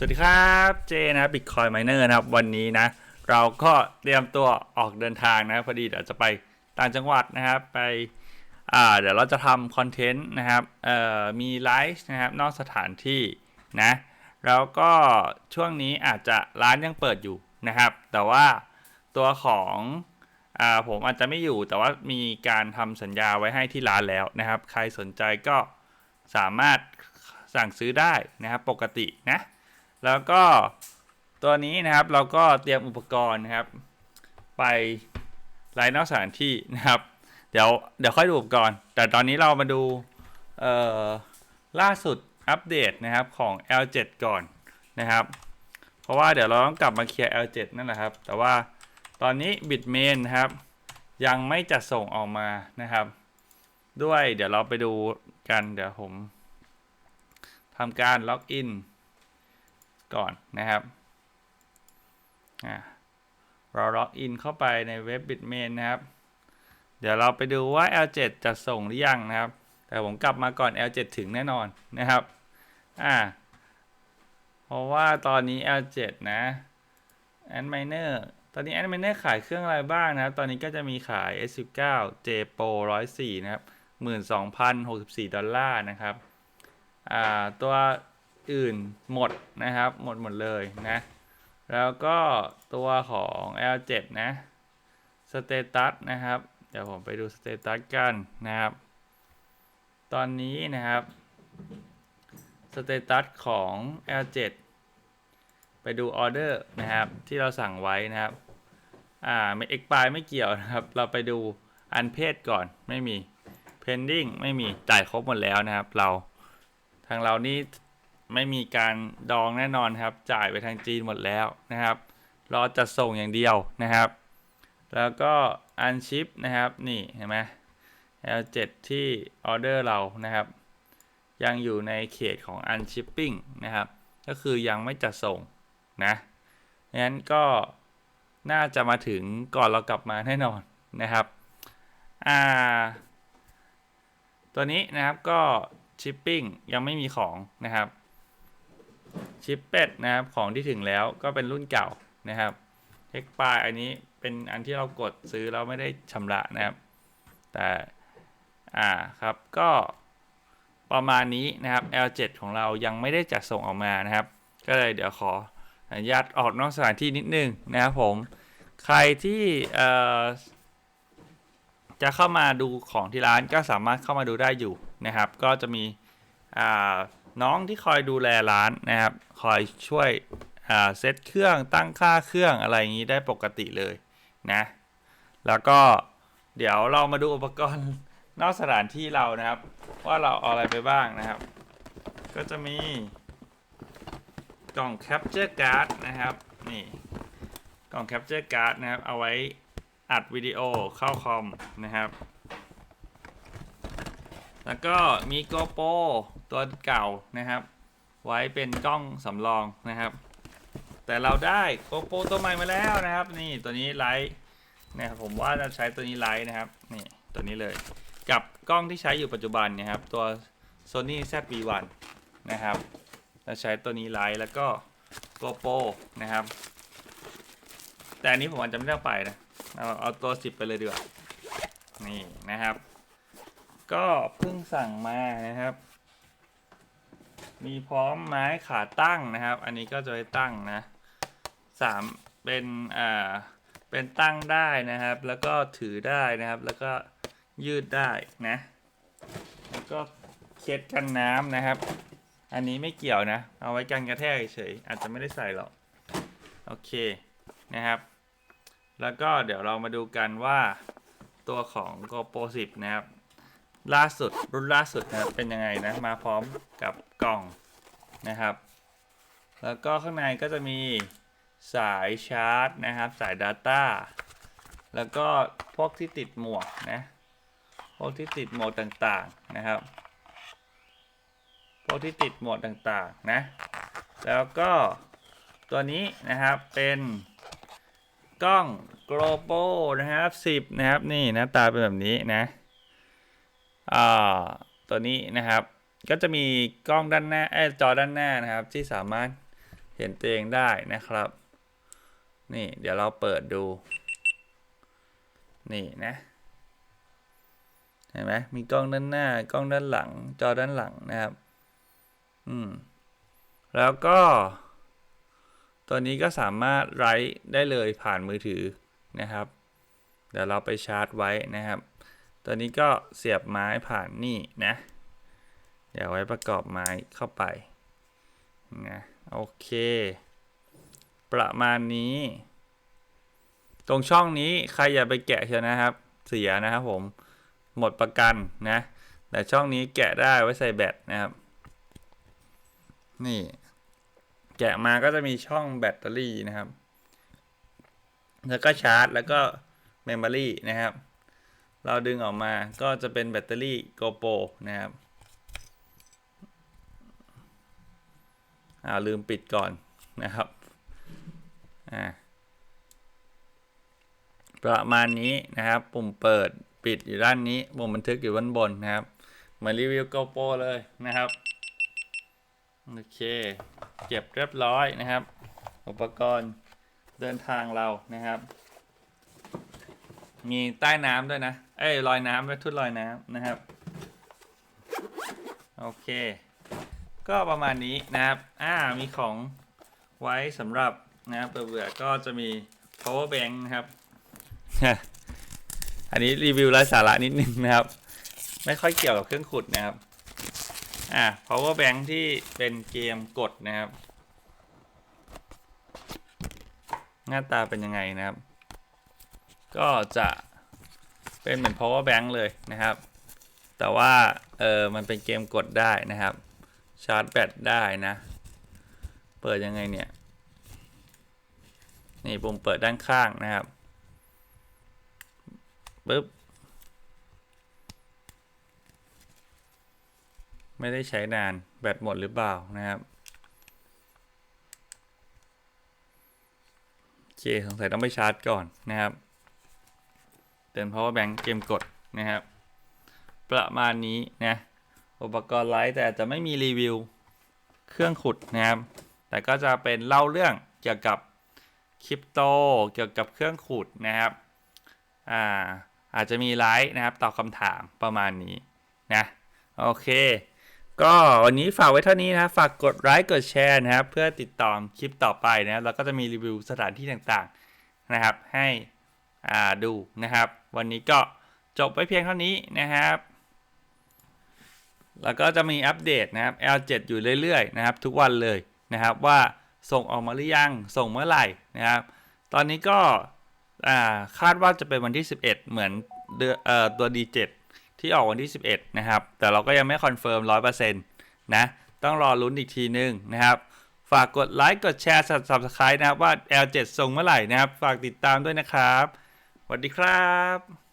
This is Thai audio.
สวัสดีครับเจนะบิตคอย i มเนอร์นะครับ วันนี้นะ เราก็เตรียมตัวออกเดินทางนะ พอดีเดี๋ยวจะไปต่างจังหวัดนะครับ ไปอ่าเดี๋ยวเราจะทำคอนเทนต์นะครับเอ่อมีไลฟ์นะครับ นอกสถานที่นะแล้วก็ช่วงนี้อาจจะร้านยังเปิดอยู่นะครับ แต่ว่าตัวของอ่าผมอาจจะไม่อยู่แต่ว่ามีการทำสัญญาไว้ให้ที่ร้านแล้วนะครับ ใครสนใจก็สามารถสั่งซื้อได้นะครับ ปกตินะ แล้วก็ตัวนี้นะครับเราก็เตรียมอุปกรณ์นะครับ ไปไลน์นอกสถานที่นะครับ เดี๋ยวเดี๋ยวค่อยดูอุปกรณ์ แต่ตอนนี้เรามาดูล่าสุดอัปเดตนะครับของ L7 ก่อนนะครับ เพราะว่าเดี๋ยวเราต้องกลับมาเคลียร์ L7 นั่นแหละครับ แต่ว่าตอนนี้ Bitmain นะครับ ยังไม่จัดส่งออกมานะครับ ด้วยเดี๋ยวเราไปดูกันเดี๋ยวผมทำการล็อกอิน ก่อนนะครับเราล็อกอินเข้าไปในเว็บ Bitmain นะครับ เดี๋ยวเราไปดูว่า L7 จะส่งหรือยังนะครับ แต่ผมกลับมาก่อน L7 ถึงแน่นอนนะครับอ่าเพราะว่าตอนนี้ L7 นะ Antminer ตอนนี้ Antminer ขายเครื่องอะไรบ้างนะครับ ตอนนี้ก็จะมีขาย S19 J Pro 104 นะครับ 12,064 ดอลลาร์นะครับ อ่า ตัว อื่นหมดนะครับ หมดหมดเลยนะ แล้วก็ตัวของ L7 นะสเตตัสนะครับ เดี๋ยวผมไปดูสเตตัสกันนะครับ ตอนนี้นะครับสเตตัสของ L7 ไปดูออเดอร์นะครับ ที่เราสั่งไว้นะครับ อ่าไม่ expire ไม่เกี่ยวนะครับ เราไปดูอันเพศก่อนไม่มี pending ไม่มีจ่ายครบหมดแล้วนะครับ เราทางเรานี่ ไม่มีการดองแน่นอนครับ จ่ายไปทางจีนหมดแล้วนะครับ รอจัดส่งอย่างเดียวนะครับ แล้วก็อันชิปนะครับ นี่เห็นไหม L7 ที่ออเดอร์เรานะครับ ยังอยู่ในเขตของ unshipping นะครับ ก็คือยังไม่จัดส่งนะงั้นก็น่าจะมาถึงก่อนเรากลับมาแน่นอนนะครับ อ่า ตัวนี้นะครับก็ shipping ยังไม่มีของนะครับ ชิปเป็ดนะครับของที่ถึงแล้วก็เป็นรุ่นเก่านะครับเอ็กปายอันนี้เป็นอันที่เรากดซื้อเราไม่ได้ชำระนะครับ แต่อ่าครับก็ประมาณนี้นะครับ L7 ของเรายังไม่ได้จัดส่งออกมานะครับ ก็เลยเดี๋ยวขออนุญาตออกนอกสถานที่นิดนึงนะครับผม ใครที่เอ่อจะเข้ามาดูของที่ร้านก็สามารถเข้ามาดูได้อยู่นะครับ ก็จะมีอ่า น้องที่คอยดูแลร้านนะครับ คอยช่วยเซตเครื่องตั้งค่าเครื่องอะไรอย่างนี้ได้ปกติเลยนะ แล้วก็เดี๋ยวเรามาดูอุปกรณ์นอกสถานที่เรานะครับ ว่าเราเอาอะไรไปบ้างนะครับ ก็จะมีกล่อง capture card นะครับนี่กล่อง capture card นะครับ เอาไว้อัดวิดีโอเข้าคอมนะครับ แล้วก็มี GoPro ตัวเก่านะครับ ไว้เป็นกล้องสำรองนะครับ แต่เราได้ GoPro ตัวใหม่มาแล้วนะครับ นี่ตัวนี้ไลท์นะครับผมว่าจะใช้ตัวนี้ไลท์นะครับนี่ตัวนี้เลยกับกล้องที่ใช้อยู่ปัจจุบันนะครับ ตัว Sony ZV-1 นะครับเราใช้ตัวนี้ไลท์แล้วก็ GoPro นะครับ แต่อันนี้ผมอาจจะไม่ได้ไปนะเอาเอาตัว 10 ไปเลยดีกว่านี่นะครับ ก็เพิ่งสั่งมานะครับ มีพร้อมไม้ขาตั้งนะครับ อันนี้ก็จะไว้ตั้งนะสามเป็นอ่าเป็นตั้งได้นะครับ แล้วก็ถือได้นะครับ แล้วก็ยืดได้นะ แล้วก็เคล็ดกันน้ำนะครับ อันนี้ไม่เกี่ยวนะ เอาไว้กันกระแทกเฉยๆอาจจะไม่ได้ใส่หรอก โอเคนะครับ แล้วก็เดี๋ยวเรามาดูกันว่าตัวของ GoPro 10 นะครับ ล่าสุดรุ่นล่าสุดนะครับเป็นยังไงนะมาพร้อมกับกล่องนะครับ แล้วก็ข้างในก็จะมีสายชาร์จนะครับสาย Data แล้วก็พวกที่ติดหมวกนะพวกที่ติดหมวกต่างๆนะครับพวกที่ติดหมวกต่างๆนะแล้วก็ตัวนี้นะครับเป็นกล้อง GoPro นะครับ 10 นะครับนี่หน้าตาเป็นแบบนี้นะ อ่าตัวนี้นะครับ ก็จะมีกล้องด้านหน้าเอจอด้านหน้านะครับ ที่สามารถเห็นตัวเองได้นะครับ นี่เดี๋ยวเราเปิดดู นี่นะเห็นไหมมีกล้องด้านหน้ากล้องด้านหลัง จอด้านหลังนะครับ อืม แล้วก็ ตัวนี้ก็สามารถไร้ได้เลยผ่านมือถือนะครับ เดี๋ยวเราไปชาร์จไว้นะครับ ตัวนี้ก็เสียบไม้ผ่านนี่นะ เดี๋ยวไว้ประกอบไม้เข้าไปนะโอเค ประมาณนี้ ตรงช่องนี้ใครอย่าไปแกะเชียวนะครับ เสียนะครับผมหมดประกันนะ แต่ช่องนี้แกะได้ไว้ใส่แบตนะครับ นี่แกะมาก็จะมีช่องแบตเตอรี่นะครับ แล้วก็ชาร์จ แล้วก็เมมโมรี่นะครับ เราดึงออกมาก็จะเป็นแบตเตอรี่ GoPro นะครับอ่าลืมปิดก่อนนะครับอ่าประมาณนี้นะครับ ปุ่มเปิดปิดอยู่ด้านนี้ปุ่มบันทึกอยู่ด้านบนนะครับมือนรีวิว GoPro เลยนะครับโอเคเก็บเรียบร้อยนะครับ อุปกรณ์เดินทางเรานะครับ มีใต้น้ำด้วยนะ เอ้ยลอยน้ำด้วยทุ่นลอยน้ำนะครับ โอเค ก็ประมาณนี้นะครับ อ่า มีของไว้สำหรับนะครับเบื่อๆก็จะมี power bank นะครับ อันนี้รีวิวไร้สาระนิดนึงนะครับ ไม่ค่อยเกี่ยวกับเครื่องขุดนะครับ อ่า power bank ที่เป็นเกมกดนะครับ หน้าตาเป็นยังไงนะครับ ก็จะเป็นเหมือน power bank เลยนะครับ แต่ว่าเออมันเป็นเกมกดได้นะครับ ชาร์จแบตได้นะ เปิดยังไงเนี่ย นี่ปุ่มเปิดด้านข้างนะครับปึ๊บไม่ได้ใช้นาน แบตหมดหรือเปล่านะครับโอเคสงสัยต้องไปชาร์จก่อนนะครับ ติม power bank เกมกดนะครับ ประมาณนี้นะอุปกรณ์ไลท์แต่จะไม่มีรีวิวเครื่องขุดนะครับ แต่ก็จะเป็นเล่าเรื่องเกี่ยวกับคริปโตเกี่ยวกับเครื่องขุดนะครับอ่าอาจจะมีไลฟ์นะครับตอบคำถามประมาณนี้นะโอเค ก็วันนี้ฝากไว้เท่านี้นะฝากกดไลค์กดแชร์นะครับ เพื่อติดตามคลิปต่อไปนะครับแล้วก็จะมีรีวิวสถานที่ต่างๆนะครับ ให้อ่าดูนะครับ วันนี้ก็จบไปเพียงเท่านี้นะครับ แล้วก็จะมีอัปเดตนะครับ L7 อยู่เรื่อยๆนะครับ ทุกวันเลยนะครับว่าส่งออกมาหรือยังส่งเมื่อไหร่นะครับ ตอนนี้ก็คาดว่าจะเป็นวันที่ 11 เหมือนเดือนเอ่อตัว D7 ที่ออกวันที่ 11 นะครับ แต่เราก็ยังไม่คอนเฟิร์ม 100%นะ ต้องรอลุ้นอีกทีนึงนะครับ ฝากกดไลค์ กดแชร์ subscribe นะครับว่า L7 ส่งเมื่อไหร่นะครับ ฝากติดตามด้วยนะครับ สวัสดีครับ